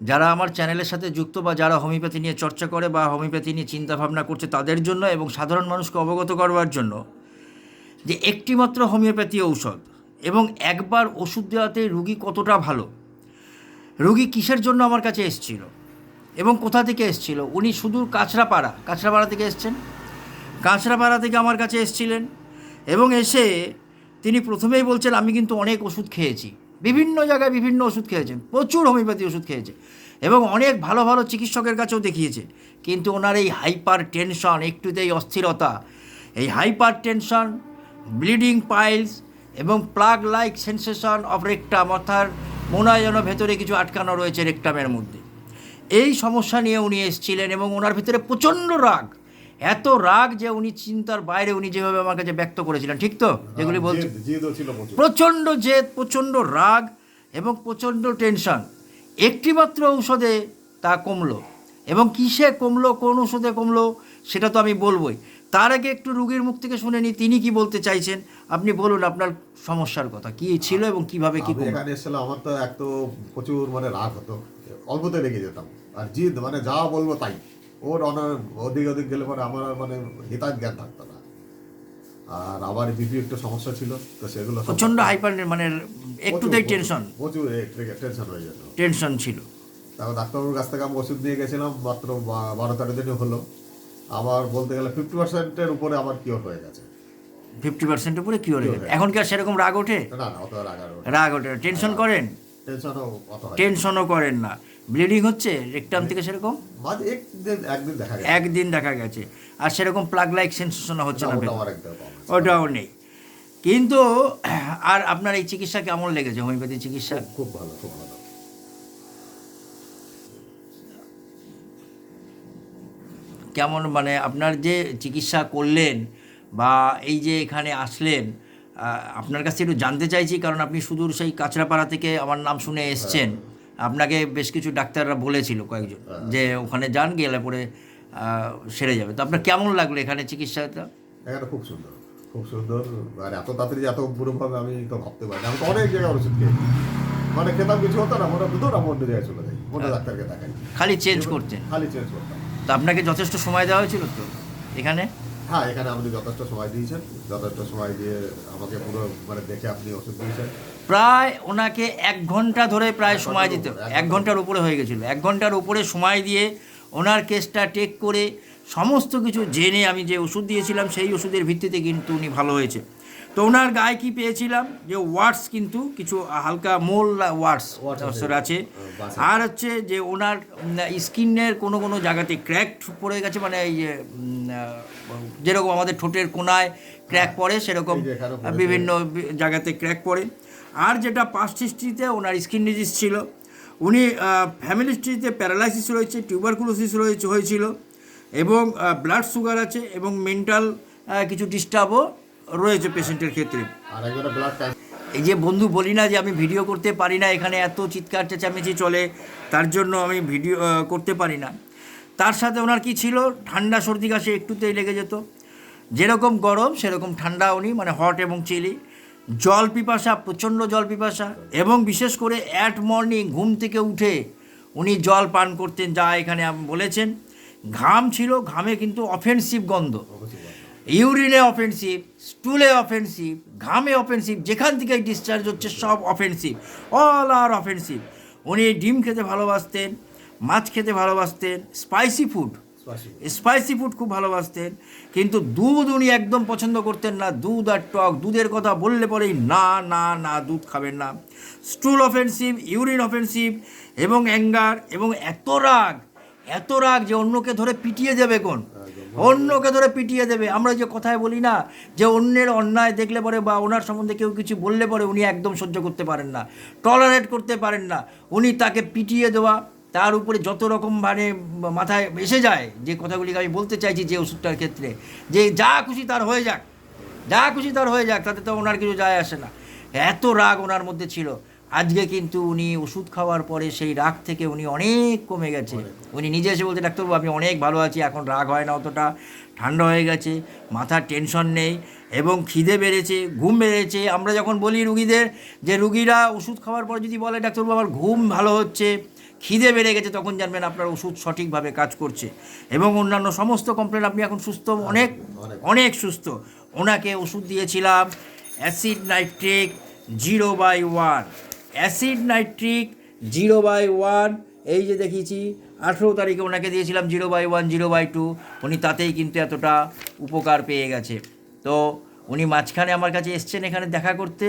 যারা আমার চ্যানেলের সাথে যুক্ত বা যারা হোমিওপ্যাথি নিয়ে চর্চা করে বা হোমিওপ্যাথি নিয়ে চিন্তা ভাবনা করছে তাদের জন্য এবং সাধারণ মানুষকে অবগত করবার জন্য যে একটিমাত্র হোমিওপ্যাথি ঔষধ এবং একবার ওষুধ দেওয়াতে রুগী কতটা ভালো, রুগী কিসের জন্য আমার কাছে এসছিল এবং কোথা থেকে এসছিল? উনি সুদূর কাঁচরাপাড়া কাঁচরাপাড়া থেকে এসছেন, কাঁচরাপাড়া থেকে আমার কাছে এসছিলেন এবং এসে তিনি প্রথমেই বলছেন, আমি কিন্তু অনেক ওষুধ খেয়েছি। বিভিন্ন জায়গায় বিভিন্ন ওষুধ খেয়েছেন, প্রচুর হোমিওপ্যাথি ওষুধ খেয়েছে এবং অনেক ভালো ভালো চিকিৎসকের কাছেও দেখিয়েছে। কিন্তু ওনার এই হাইপার টেনশন একটুতেই অস্থিরতা, এই হাইপার টেনশন ব্লিডিং পাইলস এবং plug like sensation of rectum অর্থাৎ মনে যেন ভেতরে কিছু আটকানো রয়েছে রেকটামের মধ্যে। এই সমস্যা নিয়ে উনি এসেছিলেন এবং ওনার ভিতরে প্রচণ্ড রাগ। এত রাগ যে উনি চিন্তার বাইরে উনি যেভাবে আমার কাছে ব্যক্ত করেছিলেন ঠিক তো? যেগুলি বলছি। জেদ- জেদও ছিল প্রচুর। প্রচণ্ড জেদ প্রচণ্ড রাগ এবং প্রচণ্ড টেনশন। একটিমাত্র ঔষধে তা কমলো। এবং কিসে কমলো কোন ওষুধে কমলো সেটা তো আমি বলবোই। তার আগে একটু রুগীর মুখ থেকে শুনে নিই তিনি কি বলতে চাইছেন? আপনি বলুন আপনার সমস্যার কথা কি ছিল এবং কীভাবে কি এখানে এসেছিলাম আমার তো এক তো প্রচুর মানে রাগ হতো অল্পতে লেগে যেতাম। আর জিদ মানে যা বলব তাই। ওর অনার ওদিক ওদিক গেলে পরে আমার মানে হিতাজ জ্ঞান থাকতো না। আর আবার বিপি একটু সমস্যা ছিল তো সেগুলো প্রচণ্ড হাইপার মানে একটুতেই প্রচুর- টেনশন প্রচুর টেনশন হয়ে যেত। টেনশন ছিল। তারপর ডাক্তারবাবুর কাছ থেকে আমি ওষুধ নিয়ে গেছিলাম মাত্র বারো তেরো দিনে হলো। আবার বলতে গেলে ফিফটি পার্সেন্টের উপরে আমার কিওর হয়ে গেছে। ফিফটি পার্সেন্ট উপরে কি হয়ে গেছে। এখন কি আর সেরকম রাগ ওঠে? না না অত রাগ আর রাগ ওঠে টেনশন করেন? টেনশনও অত টেনশনও করেন না। ব্লিডিং হচ্ছে রেকটাম থেকে সেরকম? একদিন দেখা গেছে। একদিন দেখা গেছে। আর সেরকম প্লাগ লাইক সেন্সেশন হচ্ছে না। ওটাও নেই। কিন্তু আর আপনার এই চিকিৎসা কেমন লেগেছে? হোমিওপ্যাথি চিকিৎসা? খুব ভালো খুব ভালো। কেমন মানে আপনার যে চিকিৎসা করলেন বা এই যে এখানে আসলেন আপনার কাছে একটু জানতে চাইছি কারণ আপনি সুদূর সেই কাঁচরাপাড়া থেকে আমার নাম শুনে এসছেন। আপনাকে বেশ কিছু ডাক্তাররা বলেছিল কয়েকজন যে ওখানে যান গেলে পরে সেরে যাবে। তো আপনার কেমন লাগল এখানে চিকিৎসাটা? এখানে খুব সুন্দর খুব সুন্দর। আর এত তাড়াতাড়ি যে এত হবে আমি তো ভাবতে পারি আমি তো অনেক জায়গায় ওষুধ খেয়েছি। মানে খেতাম কিছু হতো না মোটা দুটো আমি অন্য জায়গায় চলে যাই অন্য ডাক্তারকে দেখাই। খালি চেঞ্জ করতেন খালি চেঞ্জ করতাম। তো আপনাকে যথেষ্ট সময় দেওয়া হয়েছিল তো এখানে? হ্যাঁ এখানে আপনি যথেষ্ট সময় দিয়েছেন। যথেষ্ট সময় দিয়ে আমাকে পুরো মানে দেখে আপনি ওষুধ দিয়েছেন। প্রায় ওনাকে এক ঘণ্টা ধরে প্রায় সময় দিতে এক ঘণ্টার উপরে হয়ে গেছিল। এক ঘণ্টার উপরে সময় দিয়ে ওনার কেসটা টেক করে সমস্ত কিছু জেনে আমি যে ওষুধ দিয়েছিলাম সেই ওষুধের ভিত্তিতে কিন্তু উনি ভালো হয়েছে। তো ওনার গায়ে কি পেয়েছিলাম? যে ওয়ার্ডস কিন্তু কিছু হালকা মোল ওয়ার্ডস Warts আছে। আর হচ্ছে যে ওনার স্কিনের কোনো কোনো জায়গাতে ক্র্যাক পড়ে গেছে মানে এই যে যেরকম আমাদের ঠোঁটের কোনায় ক্র্যাক পড়ে সেরকম। বিভিন্ন জায়গাতে ক্র্যাক পড়ে। আর যেটা পাস্ট হিস্ট্রিতে ওনার স্কিন ডিজিজ ছিল উনি ফ্যামিলি হিস্ট্রিতে প্যারালাইসিস রয়েছে টিউবারকুলোসিস রয়েছে হয়েছিল। এবং ব্লাড সুগার আছে এবং মেন্টাল কিছু ডিস্টার্বও রয়েছে পেশেন্টের ক্ষেত্রে। এই যে বন্ধু বলি না যে আমি ভিডিও করতে পারি না এখানে এত চিৎকার চেঁচামেচি চলে তার জন্য আমি ভিডিও করতে পারি না। তার সাথে ওনার কি ছিল? ঠান্ডা সর্দি কাশি একটুতেই লেগে যেত। যেরকম গরম সেরকম ঠান্ডা উনি মানে হট এবং চিলি জল পিপাসা প্রচণ্ড জল পিপাসা এবং বিশেষ করে অ্যাট মর্নিং ঘুম থেকে উঠে উনি জল পান করতেন যা এখানে বলেছেন। ঘাম ছিল ঘামে কিন্তু অফেন্সিভ গন্ধ। ইউরিনে অফেন্সিভ স্টুলে অফেন্সিভ ঘামে অফেন্সিভ যেখান থেকে ডিসচার্জ হচ্ছে সব অফেন্সিভ অল আর অফেন্সিভ উনি ডিম খেতে ভালোবাসতেন মাছ খেতে ভালোবাসতেন স্পাইসি ফুড স্পাইসি ফুড খুব ভালোবাসতেন। কিন্তু দুধ উনি একদম পছন্দ করতেন না। দুধ আর টক দুধের কথা বললে পরেই না না না দুধ খাবেন না। স্টুল অফেন্সিভ ইউরিন অফেন্সিভ এবং অ্যাঙ্গার এবং এত রাগ। এত রাগ যে অন্যকে ধরে পিটিয়ে দেবে কোন? অন্যকে ধরে পিটিয়ে দেবে। আমরা যে কথায় বলি না যে অন্যের অন্যায় দেখলে পরে বা ওনার সম্বন্ধে কেউ কিছু বললে পরে উনি একদম সহ্য করতে পারেন না টলারেট করতে পারেন না। উনি তাকে পিটিয়ে দেওয়া, তার উপরে যত রকম মানে মাথায় এসে যায়, যে কথাগুলিকে আমি বলতে চাইছি যে ওষুধটার ক্ষেত্রে, যে যা খুশি তার হয়ে যাক, যা খুশি তার হয়ে যাক, তাতে তো ওনার কিছু যায় আসে না। এত রাগ ওনার মধ্যে ছিল। আজকে কিন্তু উনি ওষুধ খাওয়ার পরে সেই রাগ থেকে উনি অনেক কমে গেছে। উনি নিজে এসে বলতে ডাক্তারবাবু আমি অনেক ভালো আছি এখন রাগ হয় না অতটা। ঠান্ডা হয়ে গেছে মাথার টেনশন নেই এবং খিদে বেড়েছে ঘুম বেড়েছে। আমরা যখন বলি রুগীদের যে রুগীরা ওষুধ খাওয়ার পর যদি বলে ডাক্তারবাবু আমার ঘুম ভালো হচ্ছে খিদে বেড়ে গেছে তখন জানবেন আপনার ওষুধ সঠিকভাবে কাজ করছে এবং অন্যান্য সমস্ত কমপ্লেন আপনি এখন সুস্থ অনেক অনেক। অনেক সুস্থ। ওনাকে ওষুধ দিয়েছিলাম acid nitric zero by one acid nitric zero by one, এই যে দেখিয়েছি, আঠেরো তারিখে ওনাকে দিয়েছিলাম zero by one, zero by two. উনি তাতেই কিন্তু এতটা উপকার পেয়ে গেছে। তো উনি মাঝখানে আমার কাছে এসছেন এখানে দেখা করতে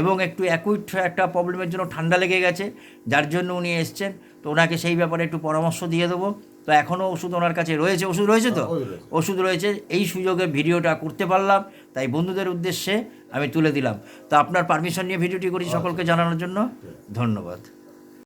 এবং একটু অ্যাকুইট একটা প্রবলেমের জন্য ঠান্ডা লেগে গেছে, যার জন্য উনি এসছেন। তো ওনাকে সেই ব্যাপারে একটু পরামর্শ দিয়ে দেবো। তো এখনও ওষুধ ওনার কাছে রয়েছে ওষুধ রয়েছে তো? হ্যাঁ, ওষুধ রয়েছে। ওষুধ রয়েছে। এই সুযোগে ভিডিওটা করতে পারলাম তাই বন্ধুদের উদ্দেশ্যে আমি তুলে দিলাম। তো আপনার পারমিশন নিয়ে ভিডিওটি করি সকলকে জানানোর জন্য। ধন্যবাদ।